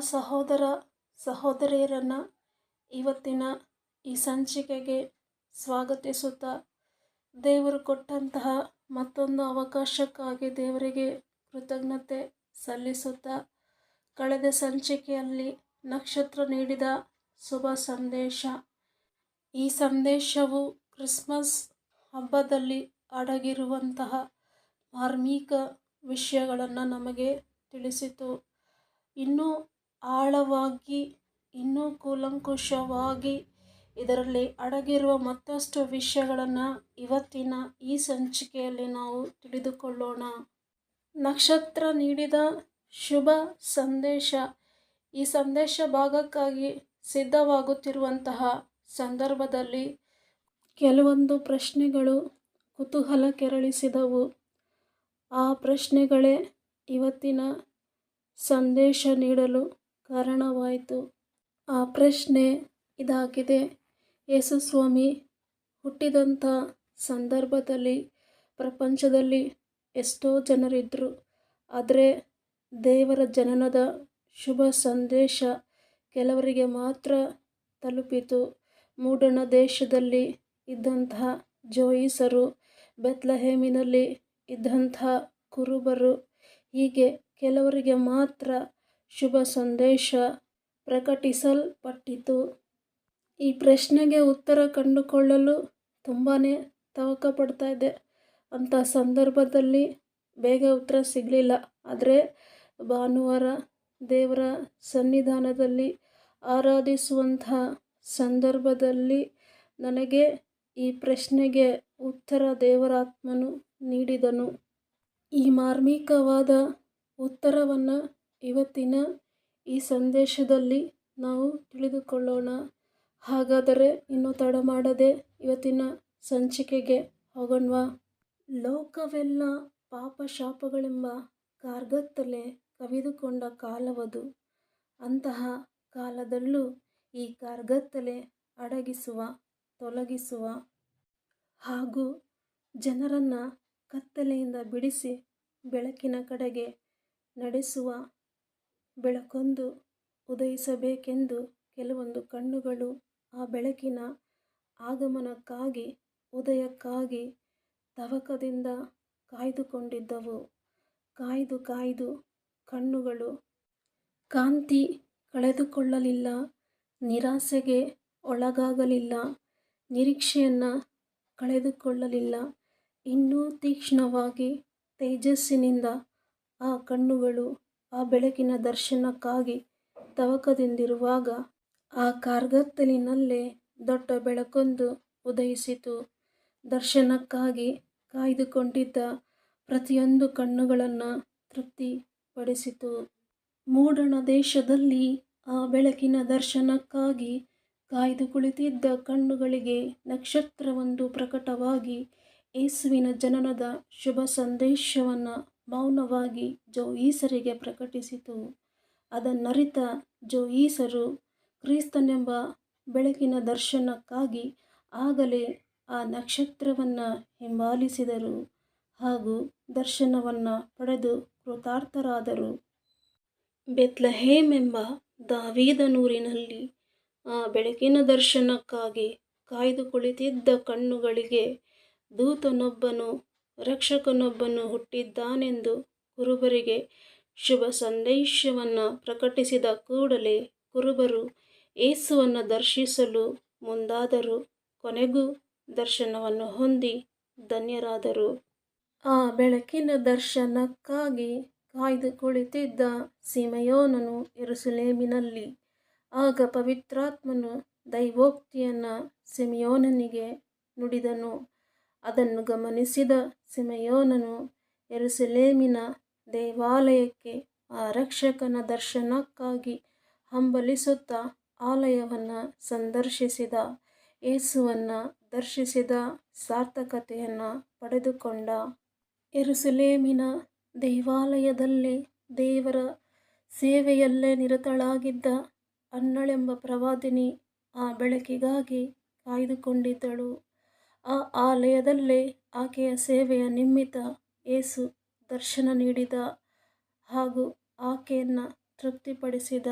ಸಹೋದರ ಸಹೋದರಿಯರನ್ನು ಇವತ್ತಿನ ಈ ಸಂಚಿಕೆಗೆ ಸ್ವಾಗತಿಸುತ್ತಾ ದೇವರು ಕೊಟ್ಟಂತಹ ಮತ್ತೊಂದು ಅವಕಾಶಕ್ಕಾಗಿ ದೇವರಿಗೆ ಕೃತಜ್ಞತೆ ಸಲ್ಲಿಸುತ್ತಾ ಕಳೆದ ಸಂಚಿಕೆಯಲ್ಲಿ ನಕ್ಷತ್ರ ನೀಡಿದ ಶುಭ ಸಂದೇಶ. ಈ ಸಂದೇಶವು ಕ್ರಿಸ್ಮಸ್ ಹಬ್ಬದಲ್ಲಿ ಅಡಗಿರುವಂತಹ ಧಾರ್ಮಿಕ ವಿಷಯಗಳನ್ನು ನಮಗೆ ತಿಳಿಸಿತು. ಇನ್ನೂ ಆಳವಾಗಿ, ಇನ್ನೂ ಕೂಲಂಕುಷವಾಗಿ, ಇದರಲ್ಲಿ ಅಡಗಿರುವ ಮತ್ತಷ್ಟು ವಿಷಯಗಳನ್ನು ಇವತ್ತಿನ ಈ ಸಂಚಿಕೆಯಲ್ಲಿ ನಾವು ತಿಳಿದುಕೊಳ್ಳೋಣ. ನಕ್ಷತ್ರ ನೀಡಿದ ಶುಭ ಸಂದೇಶ. ಈ ಸಂದೇಶ ಭಾಗಕ್ಕಾಗಿ ಸಿದ್ಧವಾಗುತ್ತಿರುವಂತಹ ಸಂದರ್ಭದಲ್ಲಿ ಕೆಲವೊಂದು ಪ್ರಶ್ನೆಗಳು ಕುತೂಹಲ ಕೆರಳಿಸಿದವು. ಆ ಪ್ರಶ್ನೆಗಳೇ ಇವತ್ತಿನ ಸಂದೇಶ ನೀಡಲು ಕಾರಣವಾಯಿತು. ಆ ಪ್ರಶ್ನೆ ಇದಾಗಿದೆ. ಯೇಸುಸ್ವಾಮಿ ಹುಟ್ಟಿದಂಥ ಸಂದರ್ಭದಲ್ಲಿ, ಪ್ರಪಂಚದಲ್ಲಿ ಎಷ್ಟೋ ಜನರಿದ್ದರು ಆದರೆ ದೇವರ ಜನನದ ಶುಭ ಸಂದೇಶ ಕೆಲವರಿಗೆ ಮಾತ್ರ ತಲುಪಿತು. ಮೂಡಣ ದೇಶದಲ್ಲಿ ಇದ್ದಂತಹ ಜೋಯಿಸರು, ಬೆತ್ಲಹೇಮಿನಲ್ಲಿ ಇದ್ದಂಥ ಕುರುಬರು, ಹೀಗೆ ಕೆಲವರಿಗೆ ಮಾತ್ರ ಶುಭ ಸಂದೇಶ ಪ್ರಕಟಿಸಲ್ಪಟ್ಟಿತು. ಈ ಪ್ರಶ್ನೆಗೆ ಉತ್ತರ ಕಂಡುಕೊಳ್ಳಲು ತುಂಬಾ ತವಕ ಪಡ್ತಾ ಇದ್ದೆ ಅಂಥ ಸಂದರ್ಭದಲ್ಲಿ ಬೇಗ ಉತ್ತರ ಸಿಗಲಿಲ್ಲ. ಆದರೆ ಭಾನುವಾರ ದೇವರ ಸನ್ನಿಧಾನದಲ್ಲಿ ಆರಾಧಿಸುವಂಥ ಸಂದರ್ಭದಲ್ಲಿ ನನಗೆ ಈ ಪ್ರಶ್ನೆಗೆ ಉತ್ತರ ದೇವರಾತ್ಮನು ನೀಡಿದನು. ಈ ಮಾರ್ಮಿಕವಾದ ಉತ್ತರವನ್ನು ಇವತ್ತಿನ ಈ ಸಂದೇಶದಲ್ಲಿ ನಾವು ತಿಳಿದುಕೊಳ್ಳೋಣ. ಹಾಗಾದರೆ ಇನ್ನು ತಡ ಮಾಡದೆ ಇವತ್ತಿನ ಸಂಚಿಕೆಗೆ ಹೋಗೋಣವಾ. ಲೋಕವೆಲ್ಲ ಪಾಪ ಶಾಪಗಳೆಂಬ ಕಾರ್ಗತ್ತಲೆ ಕವಿದುಕೊಂಡ ಕಾಲವದು. ಅಂತಹ ಕಾಲದಲ್ಲೂ ಈ ಕಾರ್ಗತ್ತಲೆ ಅಡಗಿಸುವ, ತೊಲಗಿಸುವ ಹಾಗೂ ಜನರನ್ನು ಕತ್ತಲೆಯಿಂದ ಬಿಡಿಸಿ ಬೆಳಕಿನ ಕಡೆಗೆ ನಡೆಸುವ ಬೆಳಕೊಂದು ಉದಯಿಸಬೇಕೆಂದು ಕೆಲವೊಂದು ಕಣ್ಣುಗಳು ಆ ಬೆಳಕಿನ ಆಗಮನಕ್ಕಾಗಿ, ಉದಯಕ್ಕಾಗಿ ತವಕದಿಂದ ಕಾಯ್ದುಕೊಂಡಿದ್ದವು. ಕಾಯ್ದು ಕಾಯ್ದು ಕಣ್ಣುಗಳು ಕಾಂತಿ ಕಳೆದುಕೊಳ್ಳಲಿಲ್ಲ, ನಿರಾಸೆಗೆ ಒಳಗಾಗಲಿಲ್ಲ, ನಿರೀಕ್ಷೆಯನ್ನು ಕಳೆದುಕೊಳ್ಳಲಿಲ್ಲ. ಇನ್ನೂ ತೀಕ್ಷ್ಣವಾಗಿ ತೇಜಸ್ಸಿನಿಂದ ಆ ಕಣ್ಣುಗಳು ಆ ಬೆಳಕಿನ ದರ್ಶನಕ್ಕಾಗಿ ತವಕದಿಂದಿರುವಾಗ ಆ ಕಾರ್ಗತ್ತಲಿನಲ್ಲೇ ದೊಡ್ಡ ಬೆಳಕೊಂದು ಉದಯಿಸಿತು. ದರ್ಶನಕ್ಕಾಗಿ ಕಾಯ್ದುಕೊಂಡಿದ್ದ ಪ್ರತಿಯೊಂದು ಕಣ್ಣುಗಳನ್ನು ತೃಪ್ತಿಪಡಿಸಿತು. ಮೂಡಣ ದೇಶದಲ್ಲಿ ಆ ಬೆಳಕಿನ ದರ್ಶನಕ್ಕಾಗಿ ಕಾಯ್ದು ಕುಳಿತಿದ್ದ ಕಣ್ಣುಗಳಿಗೆ ನಕ್ಷತ್ರವೊಂದು ಪ್ರಕಟವಾಗಿ ಯೇಸುವಿನ ಜನನದ ಶುಭ ಸಂದೇಶವನ್ನು ಮೌನವಾಗಿ ಜೋಯಿಸರಿಗೆ ಪ್ರಕಟಿಸಿತು. ಅದನ್ನರಿತ ಜೋಯಿಸರು ಕ್ರಿಸ್ತನೆಂಬ ಬೆಳಕಿನ ದರ್ಶನಕ್ಕಾಗಿ ಆಗಲೇ ಆ ನಕ್ಷತ್ರವನ್ನು ಹಿಂಬಾಲಿಸಿದರು ಹಾಗೂ ದರ್ಶನವನ್ನು ಪಡೆದು ಕೃತಾರ್ಥರಾದರು. ಬೆತ್ಲಹೇಮ್ ಎಂಬ ದಾವೀದನೂರಿನಲ್ಲಿ ಆ ಬೆಳಕಿನ ದರ್ಶನಕ್ಕಾಗಿ ಕಾಯ್ದು ಕುಳಿತಿದ್ದ ಕಣ್ಣುಗಳಿಗೆ ದೂತನೊಬ್ಬನು ರಕ್ಷಕನೊಬ್ಬನು ಹುಟ್ಟಿದ್ದಾನೆಂದು ಕುರುಬರಿಗೆ ಶುಭ ಸಂದೇಶವನ್ನು ಪ್ರಕಟಿಸಿದ ಕೂಡಲೇ ಕುರುಬರು ಏಸುವನ್ನು ದರ್ಶಿಸಲು ಮುಂದಾದರು. ಕೊನೆಗೂ ದರ್ಶನವನ್ನು ಹೊಂದಿ ಧನ್ಯರಾದರು. ಆ ಬೆಳಕಿನ ದರ್ಶನಕ್ಕಾಗಿ ಕಾಯ್ದು ಕುಳಿತಿದ್ದ ಸಿಮಯೋನನು ಎರುಸುಲೇಮಿನಲ್ಲಿ ಆಗ ಪವಿತ್ರಾತ್ಮನು ದೈವೋಕ್ತಿಯನ್ನು ಸಿಮಿಯೋನನಿಗೆ ನುಡಿದನು. ಅದನ್ನು ಗಮನಿಸಿದ ಸಿಮೆಯೋನನು ಯೆರೂಸಲೇಮಿನ ದೇವಾಲಯಕ್ಕೆ ಆ ರಕ್ಷಕನ ದರ್ಶನಕ್ಕಾಗಿ ಹಂಬಲಿಸುತ್ತಾ ಆಲಯವನ್ನು ಸಂದರ್ಶಿಸಿದ, ಯೇಸುವನ್ನು ದರ್ಶಿಸಿದ ಸಾರ್ಥಕತೆಯನ್ನು ಪಡೆದುಕೊಂಡ. ಎರುಸುಲೇಮಿನ ದೇವಾಲಯದಲ್ಲಿ ದೇವರ ಸೇವೆಯಲ್ಲೇ ನಿರತಳಾಗಿದ್ದ ಅನ್ನಳೆಂಬ ಪ್ರವಾದಿನಿ ಆ ಬೆಳಕಿಗಾಗಿ ಕಾಯ್ದುಕೊಂಡಿದ್ದಳು. ಆ ಆಲಯದಲ್ಲೇ ಆಕೆಯ ಸೇವೆಯ ನಿಮಿತ್ತ ಏಸು ದರ್ಶನ ನೀಡಿದ ಹಾಗೂ ಆಕೆಯನ್ನು ತೃಪ್ತಿಪಡಿಸಿದ.